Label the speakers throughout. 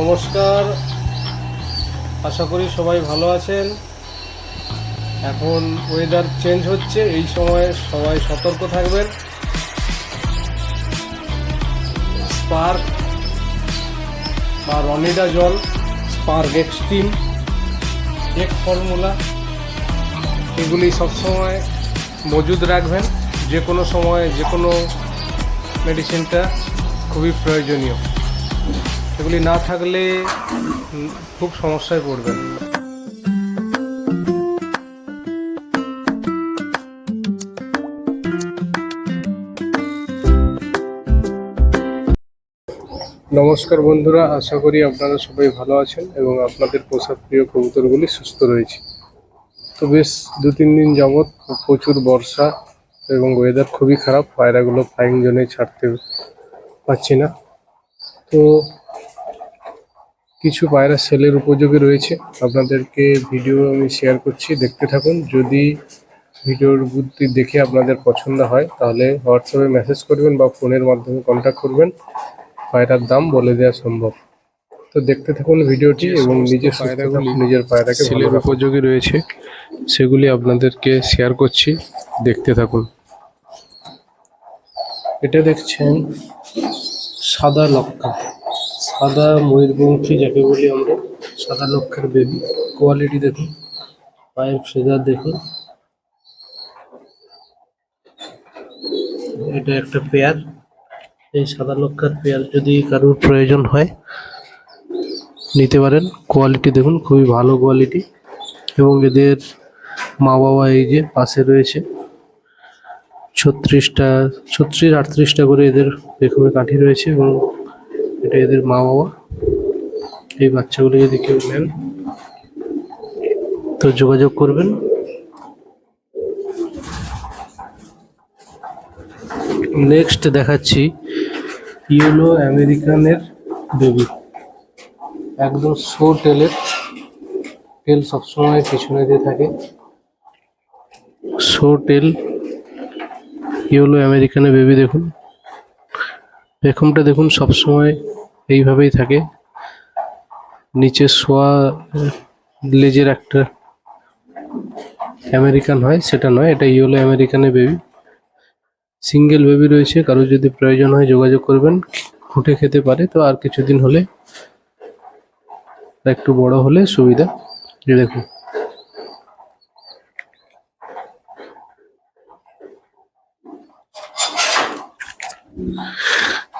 Speaker 1: নমস্কার। আশা করি সবাই ভালো আছেন। এখন ওয়েদার চেঞ্জ হচ্ছে, এই সময় সবাই সতর্ক থাকবেন। স্পার্ক বা রনিডা জল স্পার্ক এক্সট্রিম এক ফর্মুলা এগুলি সবসময় মজুদ রাখবেন। যে কোনো সময় যে কোনো মেডিসিনটা খুবই প্রয়োজনীয়। এগুলি না থাকলে খুব সমস্যায় পড়বেন। নমস্কার বন্ধুরা, আশা করি আপনারা সবাই ভালো আছেন এবং আপনাদের পোষা প্রিয় কবুতরগুলি সুস্থ রয়েছে। তো বেশ দু তিন দিন যাবৎ প্রচুর বর্ষা এবং ওয়েদার খুবই খারাপ, পায়রাগুলো ফ্লাইং জোনে ছাড়তে পারছি না। তো কিছু পায়রা সেলের উপযোগী রয়েছে। আপনাদেরকে ভিডিও আমি শেয়ার করছি দেখতে থাকুন। যদি ভিডিওর বুদ্ধি দেখে আপনাদের পছন্দ হয় তাহলে হোয়াটসঅ্যাপে মেসেজ করবেন বা ফোনের মাধ্যমে কন্ট্যাক্ট করবেন। পায়রার দাম বলে দেওয়া সম্ভব। তো দেখতে থাকুন ভিডিওটি এবং নিজের পায়রাগুলি নিজের পায়রাকে সেলের উপযোগী রয়েছে সেগুলি আপনাদেরকে শেয়ার করছি দেখতে থাকুন। এটা দেখছেন সাদা লক্কা সাদা ময়ূরপঙ্খী যাকে বলি আমরা, সাদা লক্ষার বেবি কোয়ালিটি দেখুন পায়ের ফেদার দেখুন। এটা একটা পেয়ার। এই সাদা লক্ষার পেয়ার যদি কারোর প্রয়োজন হয়, নিতে পারেন। কোয়ালিটি দেখুন, খুবই ভালো কোয়ালিটি এবং এদের মা বাবা এই যে পাশে রয়েছে, ছত্রিশটা, ছত্রিশ আটত্রিশটা করে এদের পেখমে কাঠি রয়েছে এবং এটা এদের মা বাবা এই বাচ্চাগুলো যদি কেউ নেন তো যোগাযোগ করবেন। নেক্সট দেখাচ্ছি ইয়েলো আমেরিকানের বেবি। একদম শো টেলের টেল সবসময় পিছনে দিয়ে থাকে। শো টেল ইয়েলো আমেরিকানের বেবি দেখুন। পেখমটা দেখুন সবসময় এইভাবেই থাকে। নিচে শোয়া লেজের একটা আমেরিকান হয়, সেটা নয়, এটা ইয়েলো আমেরিকানের বেবি সিঙ্গেল বেবি রয়েছে কারও যদি প্রয়োজন হয় যোগাযোগ করবেন ফুটে খেতে পারে, তো আর কিছুদিন হলে, একটু বড় হলে সুবিধা। দেখুন।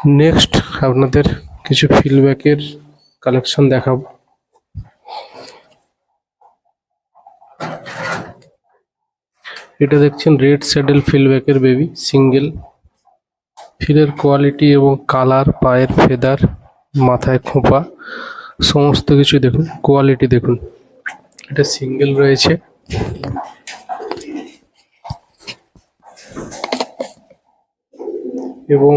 Speaker 1: নেক্সট আপনাদের কিছু ফিডব্যাকের কালেকশন দেখাবো। এটা দেখছেন রেড স্যাডেল ফিলব্যাকের বেবি সিঙ্গেল ফিলের কোয়ালিটি এবং কালার পায়ের ফেদার মাথায় খোঁপা, সমস্ত কিছু দেখুন কোয়ালিটি দেখুন। এটা সিঙ্গেল রয়েছে। এবং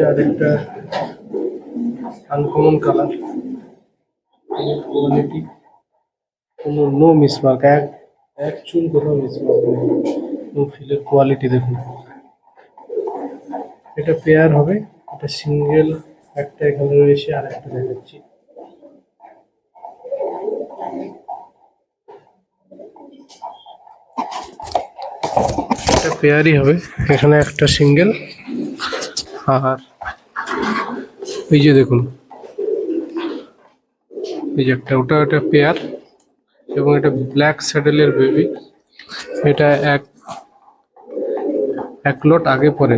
Speaker 1: এটা আরেকটা আনকমন কালার কোয়ালিটি কোনো নো মিসমার্ক এক এক চুল কোথাও মিসমার্ক নেই। এবং ফিলের কোয়ালিটি দেখুন। এটা পেয়ার হবে, এটা সিঙ্গেল একটা এখানে রয়েছে আর একটা দেখাচ্ছি। এটা পেয়ারই হবে, এখানে একটা সিঙ্গেল আর এই যে দেখুন। এই যে একটা, ওটা একটা পেয়ার এবং এটা ব্ল্যাক স্যাডেলের বেবি এটা এক এক লট আগে পরে।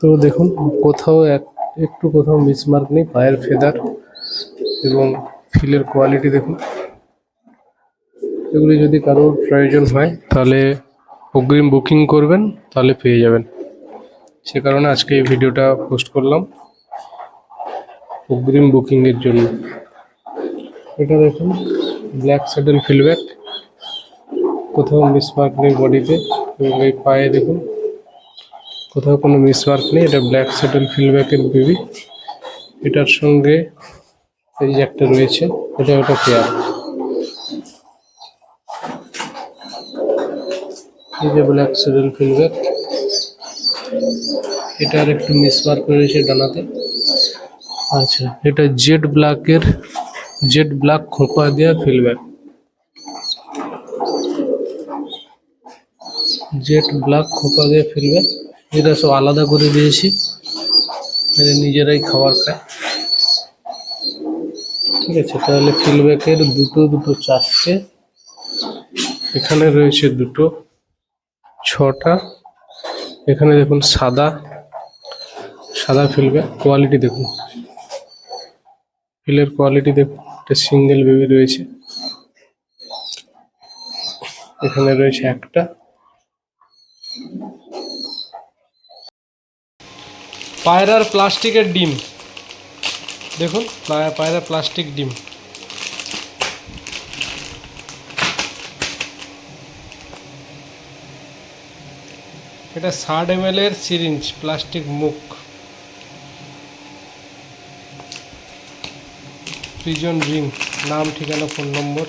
Speaker 1: তো দেখুন, কোথাও এক, একটু কোথাও মিসমার্ক নেই, পায়ের ফেদার এবং ফিলের কোয়ালিটি দেখুন। এগুলি যদি কারোর প্রয়োজন হয়, তাহলে অগ্রিম বুকিং করবেন, তাহলে পেয়ে যাবেন। সে কারণে আজকে এই ভিডিওটা পোস্ট করলাম অগ্রিম বুকিংয়ের জন্য। এটা দেখুন, ব্ল্যাক স্যাডেল ফিলব্যাক, কোথাও মিসমার্ক নেই বডিতে, এবং এই পায়ে দেখুন, কোথাও কোনো মিসমার্ক নেই, এটা ব্ল্যাক স্যাডেল ফিলব্যাকের বেবি। এটার সঙ্গে এই যে একটা রয়েছে, এটা ওটা পেয়ার। এই যে ব্ল্যাক স্যাডেল ফিলব্যাক এটার একটু মিসমার্ক রয়েছে ডানাতে। আচ্ছা এটা জেড ব্ল্যাকের জেড ব্ল্যাক খোপা দেওয়া ফিলব্যাক জেড ব্ল্যাক খোপা দিয়ে ফিলব্যাক এটা সব আলাদা করে দিয়েছি। নিজেরাই খাবার খায়। ঠিক আছে, তাহলে ফিলব্যাকের দুটো দুটো চারটে। এখানে রয়েছে দুটো, ছটা। এখানে দেখুন সাদা সাদা ফিলব্যাক কোয়ালিটি দেখুন। ফিলের কোয়ালিটি দেখুন, একটা সিঙ্গেল বেবি রয়েছে। এখানে রয়েছে একটা। পায়রার প্লাস্টিকের ডিম। দেখুন, পায়- পায়রার প্লাস্টিক ডিম। এটা ষাট এম এর সিরিঞ্জ প্লাস্টিক মুখ। প্রিজন রিং নাম ঠিকানা ফোন নম্বর